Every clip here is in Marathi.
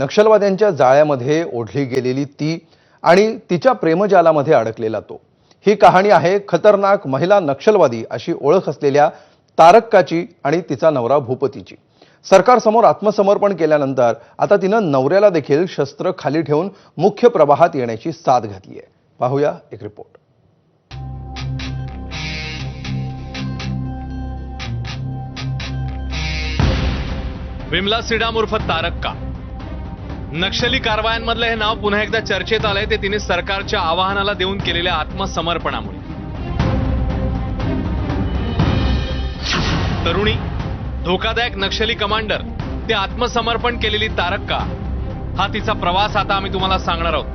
नक्षलवाद्यांच्या जाळ्यामध्ये ओढली गेलेली ती आणि तिच्या प्रेमजालामध्ये अडकलेला तो. ही कहाणी आहे खतरनाक महिला नक्षलवादी अशी ओळख असलेल्या तारक्काची आणि तिचा नवरा भूपतीची. सरकारसमोर आत्मसमर्पण केल्यानंतर आता तिनं नवऱ्याला देखील शस्त्र खाली ठेवून मुख्य प्रवाहात येण्याची साथ घातली आहे. पाहूया एक रिपोर्ट. विमला सिडाम उर्फ तारक्का. नक्षली कारवायांमधलं हे नाव पुन्हा एकदा चर्चेत आलंय. ते तिने सरकारच्या आवाहनाला देऊन केलेल्या आत्मसमर्पणामुळे. तरुणी धोकादायक नक्षली कमांडर ते आत्मसमर्पण केलेली तारक्का हा तिचा प्रवास आता आम्ही तुम्हाला सांगणार आहोत.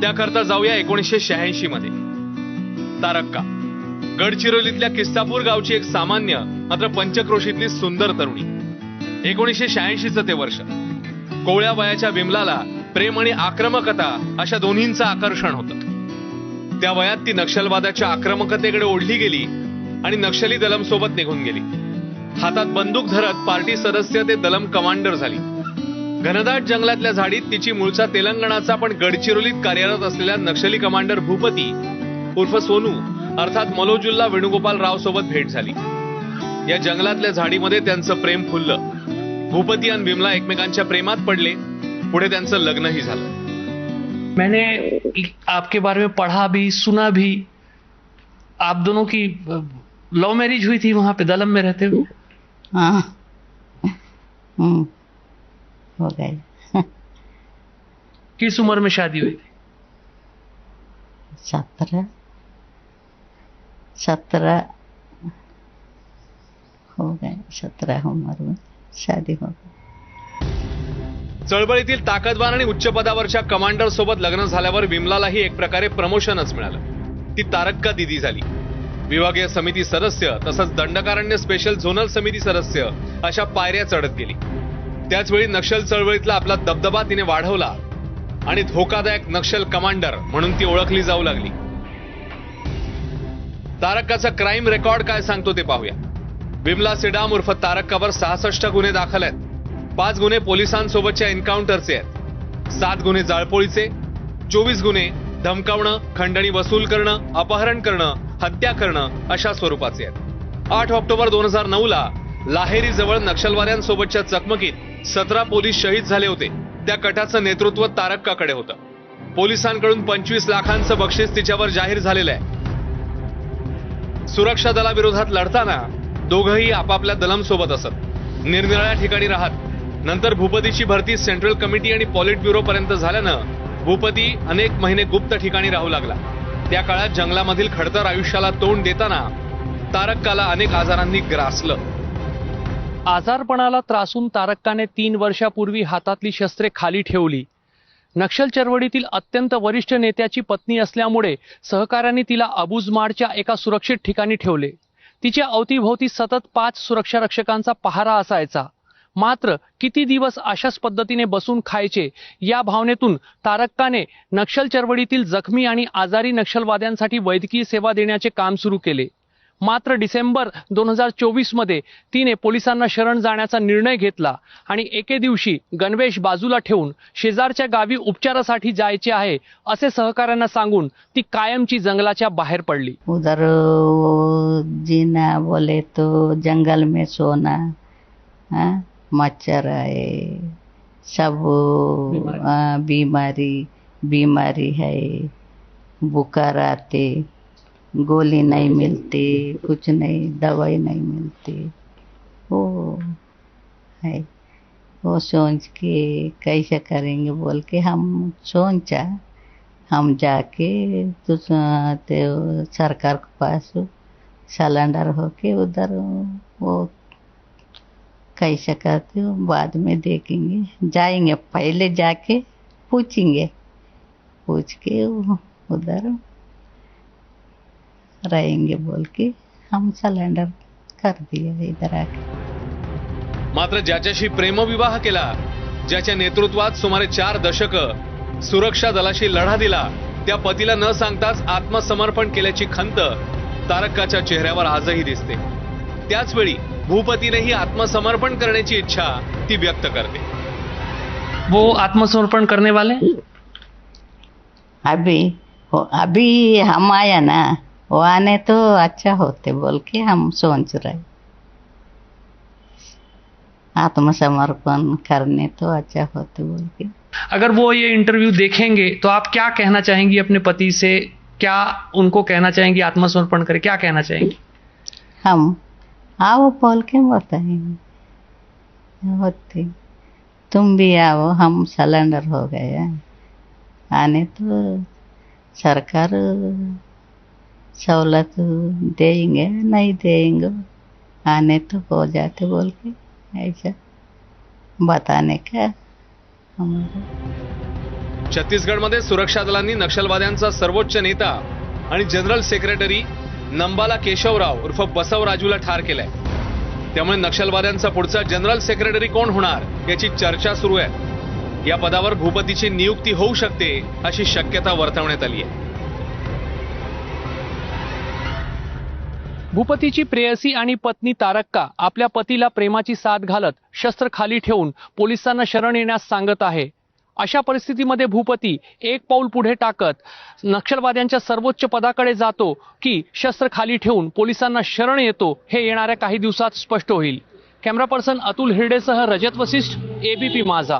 त्याकरता जाऊया एकोणीसशे शहाऐंशी मध्ये. तारक्का गडचिरोलीतल्या किस्तापूर गावची एक सामान्य मात्र पंचक्रोशीतली सुंदर तरुणी. एकोणीसशे शहाऐंशीचं ते वर्ष. कोवळ्या वयाच्या विमलाला प्रेम आणि आक्रमकता अशा दोन्हींचं आकर्षण होतं. त्या वयात ती नक्षलवादाच्या आक्रमकतेकडे ओढली गेली आणि नक्षली दलम सोबत निघून गेली. हातात बंदूक धरत पार्टी सदस्य ते दलम कमांडर झाली. घनदाट जंगलातल्या झाडीत तिची मूळचा तेलंगणाचा पण गडचिरोलीत कार्यरत असलेल्या नक्षली कमांडर भूपती उर्फ सोनू अर्थात मलोजुल्ला वेणुगोपाल राव सोबत भेट झाली. या जंगलातल्या झाडीमध्ये त्यांचं प्रेम फुललं. भूपती आणि विमला एकमेकांच्या प्रेमात पडले. पुढे त्यांचं लग्नही झालं. मैंने आपके बारे में पढ़ा भी सुना भी. आप दोनों की लव मैरिज हुई थी वहाँ पे दलम में रहते हुए? हाँ। हम्म। हो गए। किस उम्र में शादी हुई थी? सत्रह। सत्रह। हो गए सत्रह उम्र में। शादी हो चळवळीतील ताकदवान आणि उच्च पदावरच्या कमांडर सोबत लग्न झाल्यावर विमलालाही एक प्रकारे प्रमोशनच मिळालं. ती तारक्का दिदी झाली. विभागीय समिती सदस्य तसंच दंडकारण्य स्पेशल झोनल समिती सदस्य अशा पायऱ्या चढत गेली. त्याच वेळी नक्षल चळवळीतला आपला दबदबा तिने वाढवला आणि धोकादायक नक्षल कमांडर म्हणून ती ओळखली जाऊ लागली. तारक्काचा क्राईम रेकॉर्ड काय सांगतो ते पाहूया. विमला सिडाम उर्फ तारकावर सहासष्ट गुन्हे दाखल आहेत. पाच गुन्हे पोलिसांसोबतच्या एन्काउंटरचे आहेत. सात गुन्हे जाळपोळीचे चोवीस गुन्हे धमकावणं खंडणी वसूल करणं अपहरण करणं हत्या करणं अशा स्वरूपाचे आहेत. आठ ऑक्टोबर दोन हजार नऊ ला लाहेरी जवळ नक्षलवाद्यांसोबतच्या चकमकीत सतरा पोलीस शहीद झाले होते. त्या कटाचं नेतृत्व तारक्काकडे होतं. पोलिसांकडून पंचवीस लाखांचं बक्षीस तिच्यावर जाहीर झालेलं आहे. सुरक्षा दलाविरोधात लढताना दोघंही आपापल्या दलांसोबत असत. निरनिराळ्या ठिकाणी राहत. नंतर भूपतीची भरती सेंट्रल कमिटी आणि पॉलिट ब्युरो पर्यंत झाल्यानं भूपती अनेक महिने गुप्त ठिकाणी राहू लागला. त्या काळात जंगलामधील खडतर आयुष्याला तोंड देताना तारक्काला अनेक आजारांनी ग्रासलं. आजारपणाला त्रासून तारक्काने तीन वर्षापूर्वी हातातली शस्त्रे खाली ठेवली. नक्षल चळवळीतील अत्यंत वरिष्ठ नेत्याची पत्नी असल्यामुळे सहकाऱ्यांनी तिला अबुजमाडच्या एका सुरक्षित ठिकाणी ठेवले. तिच्या अवतीभोवती सतत पाच सुरक्षा रक्षकांचा पहारा असायचा. मात्र किती दिवस अशाच पद्धतीने बसून खायचे या भावनेतून तारक्काने नक्षल चळवळीतील जखमी आणि आजारी नक्षलवाद्यांसाठी वैद्यकीय सेवा देण्याचे काम सुरू केले. मात्र डिसेंबर दोन हजार चोवीसमध्ये तिने पोलिसांना शरण जाण्याचा निर्णय घेतला आणि एके दिवशी गणवेश बाजूला ठेवून शेजारच्या गावी उपचारासाठी जायचे आहे असे सहकाऱ्यांना सांगून ती कायमची जंगलाच्या बाहेर पडली उधर वो जीना बोले तो जंगल में सोना हाँ मच्छर आए सब बीमारी। बीमारी बीमारी है बुखार आते गोली नहीं मिलती, कुछ नहीं, दवाई नहीं मिलती। वो है। वो सोच के कैसे करेंगे बोल के हम सोचा। हम जाके तो सरकार के पास सिलेंडर होके उधर वो कैसे करते हो बाद में देखेंगे। जाएँगे, पहले जाके पूछेंगे। पूछ के उधर रहेंगे बोल के हम सिलेंडर कर दिए इधर आके। मात्र ज्याच्याशी प्रेमविवाह केला ज्याच्या नेतृत्वात सुमारे चार दशक सुरक्षा दलाशी लढा दिला त्या पतीला न सांगताच आत्मसमर्पण केल्याची खंत तारक्काच्या चेहऱ्यावर आजही दिसते. त्याच वेळी भूपतीनेही आत्मसमर्पण करण्याची इच्छा ती व्यक्त करते. वो आत्मसमर्पण करने वाले? अभी हो अभी हम आया ना वो आने तो अच्छा होते बोल के हम सोच रहे। आत्मसमर्पण करने तो अच्छा होते बोल के। अगर वो ये इंटरव्यू देखेंगे तो आप क्या कहना चाहेंगी अपने पति से? क्या उनको कहना चाहेंगी आत्मसमर्पण करे क्या कहना चाहेंगी? हम? आओ बोल के बताएँगे। होते। तुम भी आओ हम सिलेंडर हो गए आने तो सरकार सहूलत देंगे नहीं देंगे। आने तो हो जाते बोल के ऐसा बताने का हमारा छत्तीसगडमध्ये सुरक्षा दलांनी नक्षलवाद्यांचा सर्वोच्च नेता आणि जनरल सेक्रेटरी नंबाला केशवराव उर्फ बसवराजूला ठार केलाय. त्यामुळे नक्षलवाद्यांचा पुढचा जनरल सेक्रेटरी कोण होणार याची चर्चा सुरू आहे. या पदावर भूपतीची नियुक्ती होऊ शकते अशी शक्यता वर्तवण्यात आली आहे. भूपतीची प्रेयसी आणि पत्नी तारक्का आपल्या पतीला प्रेमाची साथ घालत शस्त्र खाली ठेवून पोलिसांना शरण येण्यास सांगत आहे. अशा परिस्थितीमध्ये भूपती एक पाऊल पुढे टाकत नक्षलवाद्यांच्या सर्वोच्च पदाकडे जातो की शस्त्र खाली ठेवून पोलिसांना शरण येतो हे येणाऱ्या काही दिवसात स्पष्ट होईल. कॅमेरा पर्सन अतुल हिरडेसह रजत वसिष्ठ एबीपी माझा.